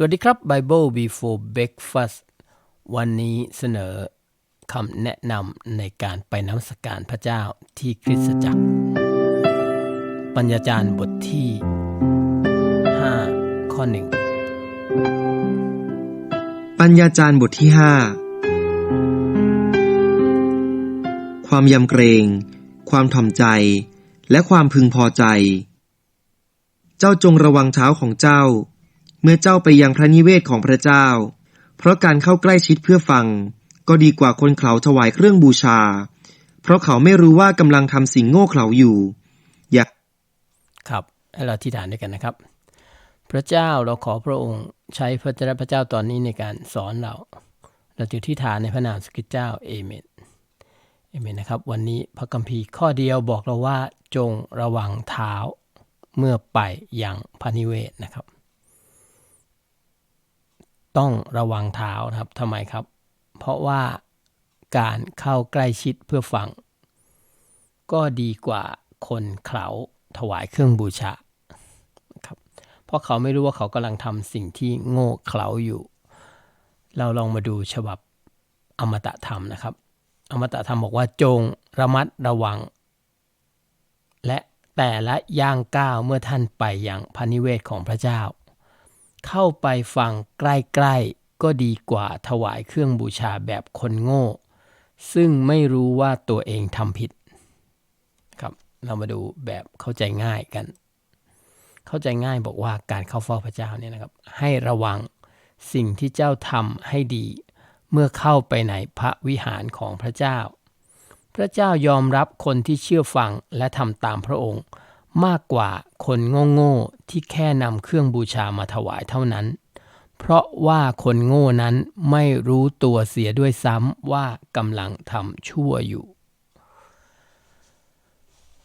สวัสดีครับ Bible Before Breakfast วันนี้เสนอคำแนะนำในการไปนมัสการพระเจ้าที่คริสตจักร ปัญญาจารย์บทที่ 5 ข้อปัญญาจารย์บทที่ห้าความยำเกรง ความถ่อมใจ และความพึงพอใจ เจ้าจงระวังเท้าของเจ้า เมื่อเจ้าไปยังพระนิเวศของพระเจ้า เพราะการเข้าใกล้ชิดเพื่อฟัง ก็ดีกว่าคนเขาถวายเครื่องบูชา เพราะเขาไม่รู้ว่ากำลังทำสิ่งโง่เขลาอยู่ อยากครับให้เราที่ฐานด้วยกันนะครับ พระเจ้าเราขอพระองค์ใช้พระเจ้าพระเจ้าตอนนี้ในการสอนเรา เราจะที่ฐานในพระนามสกิดเจ้าเอเมนเอเมนนะครับ วันนี้พระคัมภีร์ข้อเดียวบอกเราว่าจงระวังเท้าเมื่อไปอย่างพระนิเวศนะครับ ต้องระวังเท้านะครับทำไมครับ เพราะว่าการเข้าใกล้ชิดเพื่อฟัง ก็ดีกว่าคนเขาถวายเครื่องบูชาครับเพราะเขาไม่รู้ว่าเขากำลังทำสิ่งที่โง่เขลาอยู่ เราลองมาดูฉบับอมตะธรรมนะครับ อมตะธรรมบอกว่าจงระมัดระวัง และแต่ละย่างก้าวเมื่อท่านไปอย่างพระนิเวศของพระเจ้า เข้าไปฟังใกล้ๆ ก็ดีกว่าถวายเครื่องบูชาแบบคนโง่ ซึ่งไม่รู้ว่าตัวเองทำผิดครับเรามาดูแบบเข้าใจง่ายกัน เข้าใจง่ายบอกว่าการเข้าเฝ้าพระเจ้าเนี่ยนะครับ ให้ระวังสิ่งที่เจ้าทำให้ดี เมื่อเข้าไปในพระวิหารของพระเจ้า พระเจ้ายอมรับคนที่เชื่อฟังและทำตามพระองค์ มากกว่าคนโง่ๆที่แค่นำเครื่องบูชามาถวายเท่านั้น เพราะว่าคนโง่นั้นไม่รู้ตัวเสียด้วยซ้ำว่ากำลังทำชั่วอยู่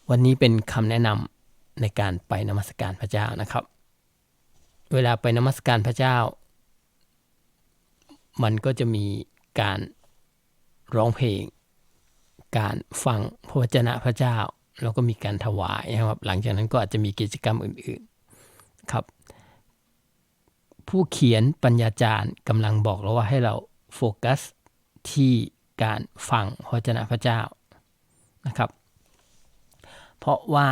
วันนี้เป็นคำแนะนำในการไปนมัสการพระเจ้านะครับ เวลาไปนมัสการพระเจ้า มันก็จะมีการร้องเพลง การฟังพระวจนะพระเจ้า แล้วก็มีการถวายนะครับ หลังจากนั้นก็อาจจะมีกิจกรรมอื่นๆครับ ผู้เขียนปัญญาจารย์กำลังบอกเราว่าให้เราโฟกัสที่การฟังพระวจนะพระเจ้านะครับ เพราะว่า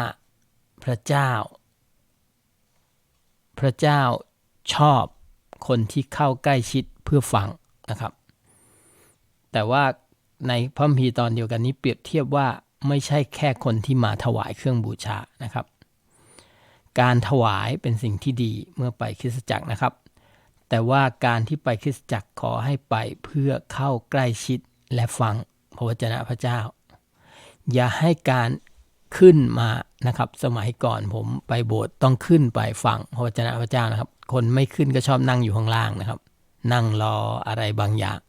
พระเจ้า พระเจ้าชอบคนที่เข้าใกล้ชิดเพื่อฟังนะครับ แต่ว่าในพระมีตอนเดียวกันนี้เปรียบเทียบว่า ไม่ใช่แค่คนที่มาถวายเครื่องบูชานะครับ การถวายเป็นสิ่งที่ดีเมื่อไปคริสตจักรนะครับ แต่ว่าการที่ไปคริสตจักรขอให้ไปเพื่อเข้าใกล้ชิดและฟังพระวจนะพระเจ้า อย่าให้การขึ้นมานะครับ สมัยก่อนผมไปโบสถ์ต้องขึ้นไปฟังพระวจนะพระเจ้านะครับ คนไม่ขึ้นก็ชอบนั่งอยู่ข้างล่างนะครับ นั่งรออะไรบางอย่าง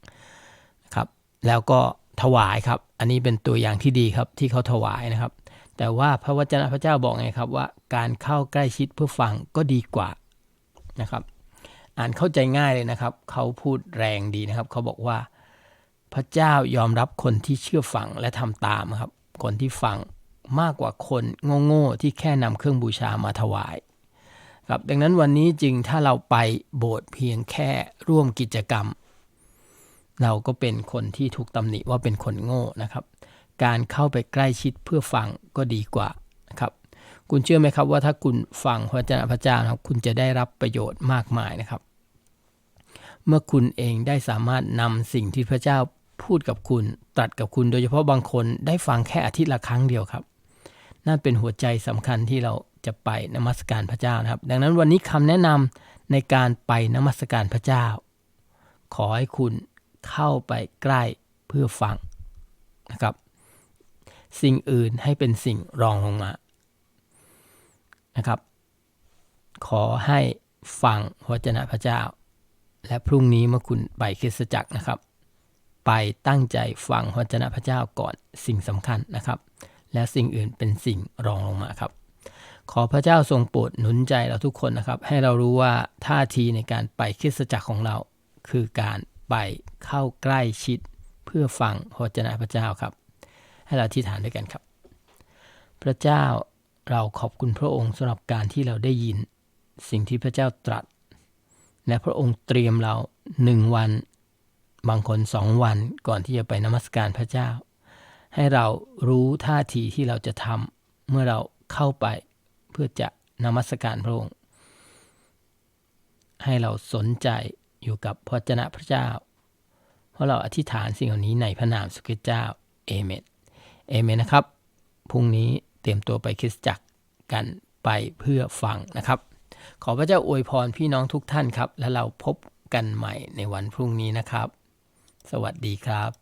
ครับ แล้วก็ ถวายครับ อันนี้เป็นตัวอย่างที่ดีครับที่เขาถวายนะครับ แต่ว่าพระวจนะพระเจ้าบอกไงครับว่า การเข้าใกล้ชิดเพื่อฟังก็ดีกว่านะครับ อ่านเข้าใจง่ายเลยนะครับ เขาพูดแรงดีนะครับ เขาบอกว่า พระเจ้ายอมรับคนที่เชื่อฟังและทำตามครับ คนที่ฟังมากกว่าคนโง่ๆที่แค่นำเครื่องบูชามาถวายครับดังนั้นวันนี้จึงถ้าเราไปโบสถ์เพียงแค่ร่วมกิจกรรม เราก็เป็นคนที่ถูกตำหนิว่าเป็นคนโง่นะครับ การเข้าไปใกล้ชิดเพื่อฟังก็ดีกว่านะครับคุณเชื่อไหมครับว่าถ้าคุณฟังพระวจนะพระเจ้านะครับคุณจะได้รับประโยชน์มากมายนะครับ เมื่อคุณเองได้สามารถนำสิ่งที่พระเจ้าพูดกับคุณตรัสกับคุณโดยเฉพาะบางคนได้ฟังแค่อาทิตย์ละครั้งเดียวครับนั่นเป็นหัวใจสำคัญที่เราจะไปนมัสการพระเจ้านะครับ ดังนั้นวันนี้คำแนะนำในการไปนมัสการพระเจ้า ขอให้คุณ เข้าไปใกล้เพื่อฟังนะครับ สิ่งอื่นให้เป็นสิ่งรองลงมานะครับ ขอให้ฟังพระจนะพระเจ้า และพรุ่งนี้เมื่อคุณไปคริสตจักรนะครับ ไปตั้งใจฟังพระจนะพระเจ้าก่อนสิ่งสำคัญนะครับ และสิ่งอื่นเป็นสิ่งรองลงมาครับขอพระเจ้าทรงโปรดหนุนใจเราทุกคนนะครับ ให้เรารู้ว่าท่าทีในการไปคริสตจักรของเรา คือการ ไปเข้าใกล้ชิดเพื่อฟังพระจนะพระเจ้าครับ ให้เราที่ฐานด้วยกันครับ พระเจ้าเราขอบคุณพระองค์สำหรับการที่เราได้ยิน สิ่งที่พระเจ้าตรัส และพระองค์เตรียมเราหนึ่งวัน บางคนสองวันก่อนที่จะไปนมัสการพระเจ้า ให้เรารู้ท่าทีที่เราจะทำเมื่อเราเข้าไปเพื่อจะนมัสการพระองค์ ให้เราสนใจ อยู่กับพระเจ้าพระเจ้า เพราะเราอธิษฐานสิ่งเหล่านี้ในพระนามสุขเจ้าเอเมนเอเมนนะครับพรุ่งนี้เตรียมตัวไปคริสตจักรกันไปเพื่อฟังนะครับ ขอพระเจ้าอวยพรพี่น้องทุกท่านครับ และเราพบกันใหม่ในวันพรุ่งนี้นะครับ สวัสดีครับ